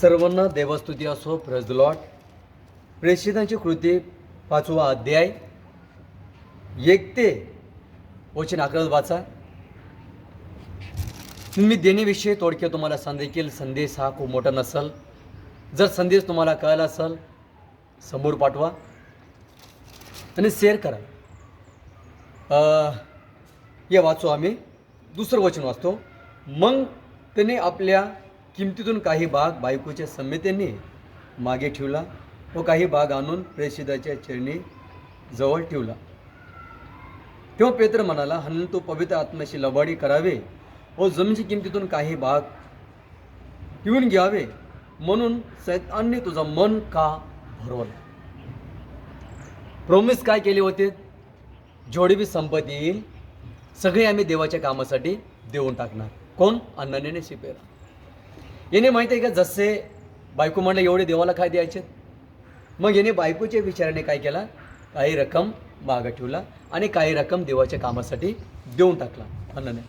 सर्वांना देवस्तुती असो प्रज लॉट प्रेषितांची कृती पाचवा अध्याय. एक ते वचन अकरा वाचा. मी देण्याविषयी थोडक्यात तुम्हाला सांगेल संदेश हा खूप मोठा नसल. जर संदेश तुम्हाला कळला असेल समोर पाठवा. आणि शेअर करा. हे वाचू आम्ही. दुसरं वचन वाचतो. मग त्याने आपल्या किमतीतून काही भाग बायकोच्या संमेतेने मागे ठेवला व काही भाग आणून प्रेषिताच्या चरणी जवळ ठेवला. तेव्हा पेत्र म्हणाला हन तो पवित्र आत्म्याशी लबाडी करावे व जमीनच्या किमतीतून काही भाग पिऊन घ्यावे म्हणून सैतानने तुझं मन का भरवलं? प्रॉमिस काय केले होते? जेवढी बी संपत्ती येईल. सगळे आम्ही देवाच्या कामासाठी देऊन टाकणार. कोण? अन्नाने शिपेरा याने माहिती आहे का जसे बायको म्हणलं एवढे देवाला काय द्यायचे? मग याने बायकोच्या विचाराने काय केला? काही रक्कम मागं ठेवला आणि काही रक्कम देवाच्या कामासाठी देऊन टाकला. अन्नाने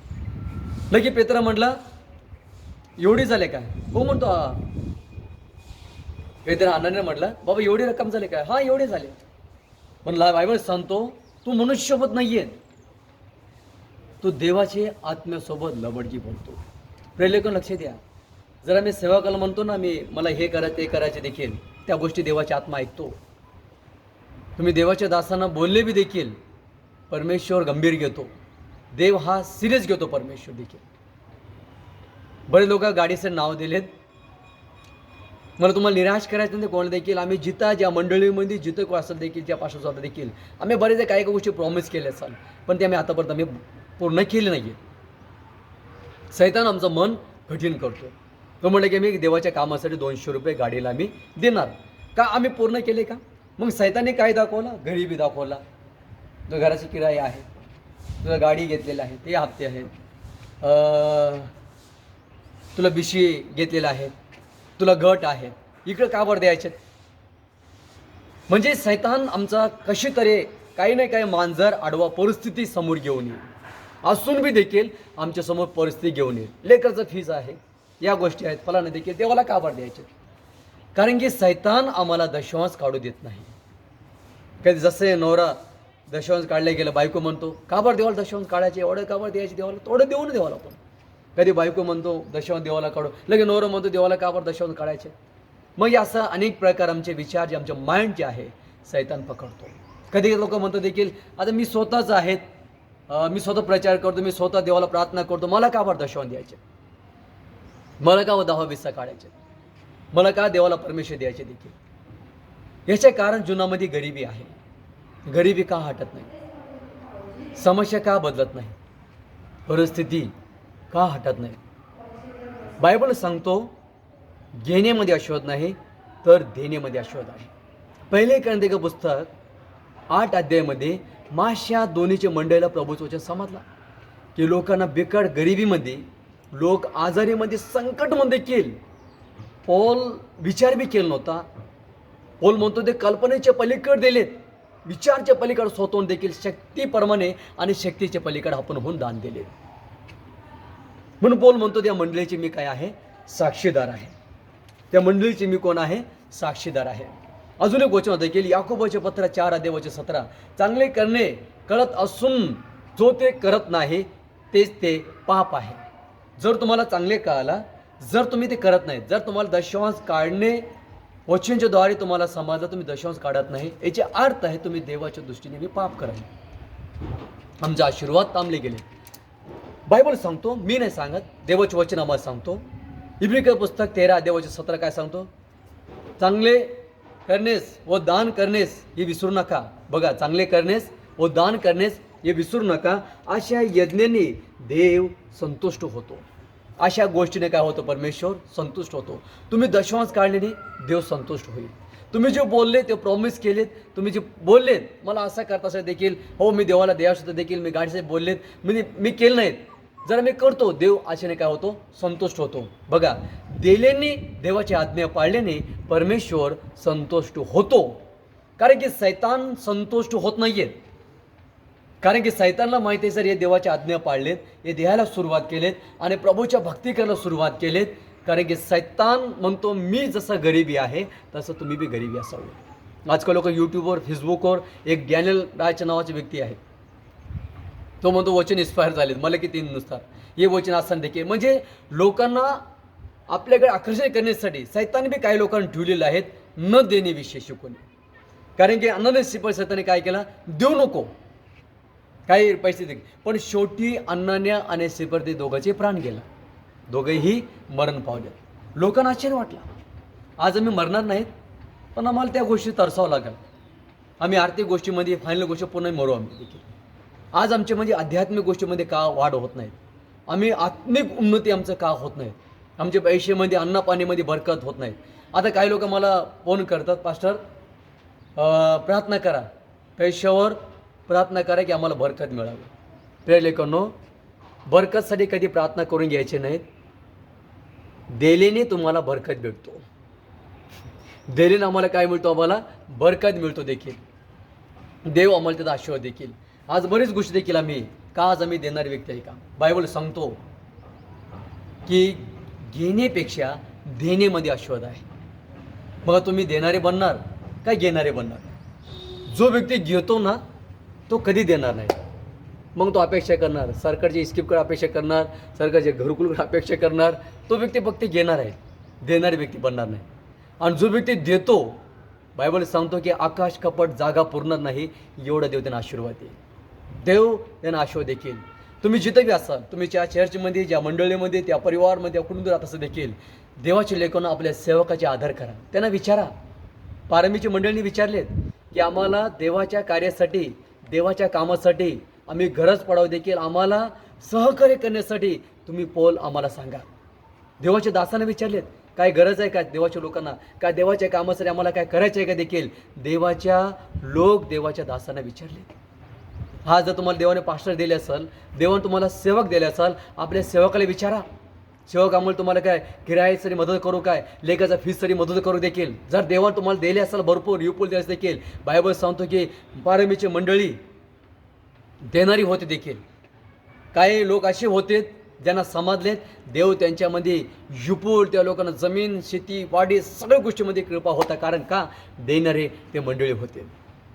लगे पेत्र म्हटलं एवढी झाले काय? हो म्हणतो हा. पेत्र अण्णाने म्हटलं बाबा एवढी रक्कम झाले काय? हा एवढे झाले. म्हणला बायबल सांगतो तू मनुष्यसोबत नाहीये. तू देवाचे आत्म्यासोबत लबडगी बोलतो. प्रेलेकन लक्ष द्या. जरा मी सेवाकाला म्हणतो ना मी मला हे करा ते करायचे देखील. त्या गोष्टी देवाच्या आत्मा ऐकतो. तुम्ही देवाच्या दासांना बोलले बी देखील परमेश्वर गंभीर घेतो. देव हा सिरियस घेतो परमेश्वर देखील. बरे लोक गाडीचे नाव दिलेत. मला तुम्हाला निराश करायचं नाही कोण देखील? आम्ही जिता ज्या मंडळीमध्ये जिथं को असेल देखील ज्या पासून स्वतः देखील. आम्ही बरेच काही काही गोष्टी प्रॉमिस केल्या असाल पण ते आम्ही आतापर्यंत आम्ही पूर्ण केले नाही आहे सैतान आमचं मन कठीण करतो. तो म्हणलं की मी देवाच्या कामासाठी दोनशे रुपये गाडीला आम्ही देणार. का आम्ही पूर्ण केले का? मग सैताने काय दाखवला? बी दाखवला. तो घराची किराया आहे. तुला गाडी घेतलेली आहे. ते हप्ते आहेत. तुला बिशी घेतलेला आहे. तुला गट आहे. इकडं का बरं द्यायचे? म्हणजे सैतान आमचा कशी तरी काही नाही काही मांजर आडवा परिस्थिती समोर घेऊन येईल. असून बी देखील आमच्यासमोर परिस्थिती घेऊन येईल. लेकरचं फीज आहे. या गोष्टी आहेत फलाने देखील देवाला काबार द्यायचे? कारण की सैतान आम्हाला दशवांश काढू देत नाही. कधी जसे नवरा दशवांश काढले गेलं बायको म्हणतो का बरं देवाला दशवांश काढायचे? एवढं काबार द्यायचे देवाला? थोडं देऊ ना देवाला आपण. कधी बायको म्हणतो दशवांश देवाला काढू. लगे नवरा म्हणतो देवाला काबार दशवांश काढायचे? मग असं अनेक प्रकार आमचे विचार जे आमच्या माइंड जे आहे सैतान पकडतो. कधी लोक म्हणतो देखील आता मी स्वतःच आहेत मी स्वतः प्रचार करतो मी स्वतः देवाला प्रार्थना करतो मला का बरं द्यायचे? मला का दहा विसा काढायचे. मला का देवाला परमेश्वर द्यायचे देखील. याचे कारण जीवनामध्ये गरिबी आहे. गरिबी का हटत नाही? समस्या का बदलत नाही? परिस्थिती का हटत नाही? बायबल सांगतो घेण्यामध्ये अश्वत नाही तर देण्यामध्ये अश्वत आहे. पहिले का पुस्तक आठ अध्यायामध्ये माश्या दोन्हीचे मंडळीला प्रभूचं समजला की लोकांना बेकार गरिबीमध्ये लोक आजारीमध्ये संकटमध्ये देखील. पॉल विचार बी केला नव्हता. पॉल म्हणतो ते कल्पनेच्या पलीकड दिलेत. विचारच्या पलीकड स्वतःहून देखील शक्तीप्रमाणे आणि शक्तीच्या पलीकड आपण होऊन दान दिले म्हणून पॉल म्हणतो त्या मंडळीची मी काय आहे? साक्षीदार आहे. त्या मंडळीची मी कोण आहे? साक्षीदार आहे. अजून एक वचन देखील याकोबाचे पत्र चार अध्यावाचे सतरा. चांगले करणे कळत असून जो ते करत नाही तेच ते पाप आहे. जर तुम्हाला चांगले कळाला जर तुम्ही ते करत नाही जर तुम्हाला दशांश काढणे वचनच्याद्वारे तुम्हाला समाजात तुम्ही दशांश काढत नाही याचे अर्थ आहे तुम्ही देवाच्या दृष्टीने मी पाप करा आमचे आशीर्वाद थांबले गेले. बायबल सांगतो मी नाही सांगत देवाचे वचन आम्हाला सांगतो. इब्रिक पुस्तक तेरा देवाचे सत्र काय सांगतो? चांगले करणेस व दान करणेस हे विसरू नका. बघा चांगले करणेस व दान करणेस हे विसरू नका अशा यज्ञाने देव संतुष्ट होतो. अशा गोष्टीने काय होतं? परमेश्वर संतुष्ट होतो. तुम्ही दशवांश काढल्याने देव संतुष्ट होईल. तुम्ही जे बोलले ते प्रॉमिस केलेत. तुम्ही जे बोललेत मला असं करता असं देखील हो मी देवाला देवासुद्धा देखील मी गाडीसाठी बोललेत. मी मी केलं नाहीत. जरा मी करतो. देव आशेने काय होतो? संतुष्ट होतो. बघा दिलेने देवाची आज्ञा पाळल्याने परमेश्वर संतुष्ट होतो. कारण की सैतान संतुष्ट होत नाहीयेत कारण की सैतानला माहिती आहे सर हे देवाच्या आज्ञा पाळलेत हे देहायला सुरुवात केलेत आणि प्रभूच्या भक्ती करायला सुरुवात केलेत कारण की सैतान म्हणतो मी जसं गरिबी आहे तसं तुम्ही बी गरिबी असावं. आजकाल लोक यूट्यूबवर फेसबुकवर एक डॅनियल रायच्या नावाची व्यक्ती आहे तो म्हणतो वचन इन्स्पायर झालेत. मला किती नुसतात हे वचन असताना देखील म्हणजे लोकांना आपल्याकडे आकर्षण करण्यासाठी सैतान बी काही लोकांना ठेवलेलं आहेत न देणे विषय शिकवणे. कारण की अन्नाने सिपर सैताने काय केला? देऊ नको. काही पैसे पण शेवटी अन्नान्या आणि सिपर दोघांचे प्राण गेला. दोघेही मरण पावले. लोकांना आश्चर्य वाटला. आज आम्ही मरणार नाहीत पण आम्हाला त्या गोष्टी तरसावं लागेल. आम्ही आर्थिक गोष्टीमध्ये फायनल गोष्टी पूर्ण मरू आम्ही देखील. आज आमच्या म्हणजे आध्यात्मिक गोष्टीमध्ये का वाढ होत नाही? आम्ही आत्मिक उन्नती आमचं का होत नाही? आमच्या पैशामध्ये अन्नपाणीमध्ये बरकत होत नाही. आता काही लोक मला फोन करतात पास्टर प्रार्थना करा. पैशावर प्रार्थना करा की आम्हाला बरकत मिळावी. प्रिय लेखनो बरकतसाठी कधी प्रार्थना करून घ्यायचे नाहीत. देलेने तुम्हाला बरकत भेटतो. देलेने आम्हाला काय मिळतो आम्हाला? बरकत मिळतो देखील. देव आम्हाला त्याचा आशीर्वाद देखील आज बरीच गोष्टी देखील आम्ही का आज आम्ही देणारी व्यक्ती आहे का? बायबल सांगतो की घेण्यापेक्षा देणेमध्ये आशीर्वाद आहे. मग तुम्ही देणारे बनणार काय घेणारे बनणार? जो व्यक्ती घेतो ना तो कधी देणार नाही. मग तो अपेक्षा करणार. सरकारची स्कीमकडे अपेक्षा करणार सरकारचे घरकुलकडे अपेक्षा करणार तो व्यक्ती फक्त घेणार आहे. देणारी व्यक्ती बनणार नाही. आणि जो व्यक्ती देतो बायबल सांगतो की आकाश कपट जागा पुरणार नाही एवढा देव त्यांना आशीर्वाद देईल. देव त्यांना आशीर्वाद देखील तुम्ही जिथे बी असाल तुम्ही ज्या चर्चमध्ये ज्या मंडळीमध्ये त्या परिवारमध्ये कुठून राहत असं देखील देवाचे लेखन आपल्या सेवकाचे आधार करा. त्यांना विचारा. पारमीची मंडळींनी विचारलेत की आम्हाला देवाच्या कार्यासाठी देवाच्या कामासाठी आम्ही गरज पडावं देखील आम्हाला सहकार्य करण्यासाठी तुम्ही पोल आम्हाला सांगा. देवाच्या दासाने विचारलेत काय गरज आहे का देवाच्या लोकांना? काय देवाच्या कामासाठी आम्हाला काय करायचं आहे का देखील? देवाच्या लोक देवाच्या दासांना विचारले हा जर तुम्हाला देवाने पास्टर दिले असेल देवाने तुम्हाला सेवक दिले असेल आपल्या सेवकाला विचारा. सेवक आम्हाला तुम्हाला काय किरायासाठी मदत करू काय लेखाचा फीससाठी मदत करू देखील. जर देवान तुम्हाला दिले असेल भरपूर युपूल द्यायचं देखील. बायबल सांगतो की पारमीची मंडळी देणारी होते देखील. काही लोक असे होते ज्यांना समजलेत देव त्यांच्यामध्ये युपूल त्या लोकांना जमीन शेती वाडी सगळ्या गोष्टीमध्ये कृपा होता. कारण का? देणारे ते मंडळी होते.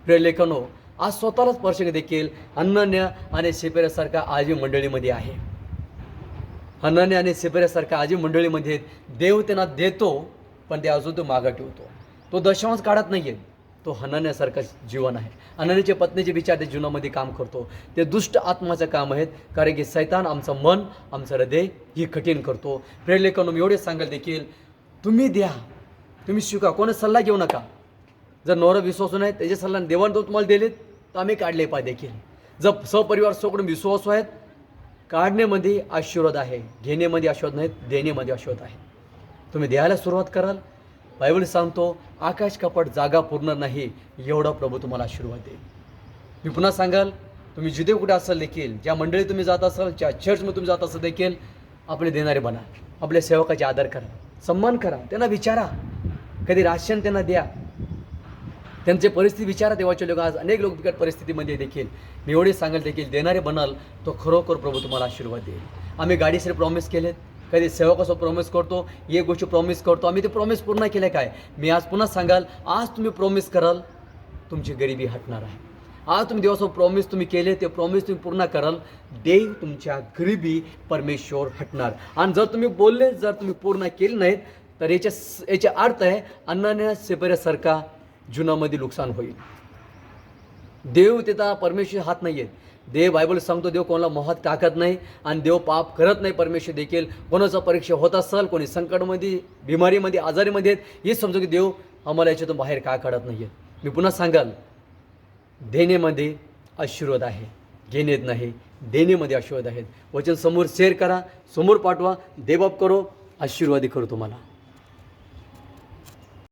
प्रिय लेखनो आज स्वतःला स्पर्श देखील अन्नन्य आणि शिपेऱ्यासारखा आजी मंडळीमध्ये आहे. हनन्या आणि सिबऱ्यासारख्या आजी मंडळीमध्ये देव त्यांना देतो पण ते अजून तो मागं ठेवतो. तो दशांश काढत नाही आहे तो हनन्यासारखं जीवन आहे. अनन्याच्या पत्नीचे विचार त्या जीवनामध्ये काम करतो. ते दुष्ट आत्माचं काम आहेत कारण की सैतान आमचं मन आमचं हृदय ही कठीण करतो. प्रेरलेखन एवढे सांगाल देखील तुम्ही द्या. तुम्ही शिका कोणी सल्ला घेऊ नका. जर नवरा विश्वासू नाही त्याचे सल्ला देवान तो तुम्हाला दिलेत तर आम्ही काढले पाहिजे देखील. जर सपरिवार सोकडून विश्वासू आहेत काढण्यामध्ये आशीर्वाद आहे घेण्यामध्ये आशीर्वाद नाही देण्यामध्ये आशीर्वाद आहे. तुम्ही द्यायला सुरुवात कराल. बायबल सांगतो आकाश कपट जागा पूर्ण नाही एवढा प्रभू तुम्हाला आशीर्वाद देईल. मी पुन्हा सांगाल तुम्ही जिथे कुठे असाल देखील ज्या मंडळी तुम्ही जात असाल ज्या चर्चमध्ये तुम्ही जात असाल देखील आपले देणारे बना आपल्या सेवकाचे आदर करा सन्मान करा त्यांना विचारा. कधी राशन त्यांना द्या त्यांची परिस्थिती विचारा देवाचे लोक. आज अनेक लोक बिकट परिस्थितीमध्ये देखील मी एवढे सांगेल देखील देणारे बनाल तो खरोखर प्रभू तुम्हाला आशीर्वाद देईल. आम्ही गाडीसाठी प्रॉमिस केलेत. कधी सेवकासोबत प्रॉमिस करतो एक गोष्टी प्रॉमिस करतो. आम्ही ते प्रॉमिस पूर्ण केले काय? मी आज पुन्हा सांगाल आज तुम्ही प्रॉमिस कराल तुमची गरिबी हटणार आहे. आज तुम्ही देवासोबत प्रॉमिस तुम्ही केले ते प्रॉमिस तुम्ही पूर्ण कराल. देव तुमच्या गरिबी परमेश्वर हटणार. आणि जर तुम्ही बोलले जर तुम्ही पूर्ण केले नाहीत तर याच्या याचा अर्थ आहे अन्नाने सेपऱ्यासारखा जीवनामध्ये नुकसान होईल. देव तिथं परमेश्वर हात नाही आहेत देव बायबल सांगतो देव कोणाला मोहात टाकत नाही आणि देव पाप करत नाही परमेश्वर देखील. कोणाचा परीक्षा होत असेल कोणी संकटमध्ये बिमारीमध्ये आजारीमध्ये आहेत हे समजू की देव आम्हाला याच्यातून बाहेर का काढत नाही आहेत मी पुन्हा सांगाल देण्यामध्ये आशीर्वाद आहे घेण्यात नाही देण्यामध्ये आशीर्वाद आहेत. वचन समोर शेअर करा समोर पाठवा देवबाप करो आशीर्वादी करू तुम्हाला.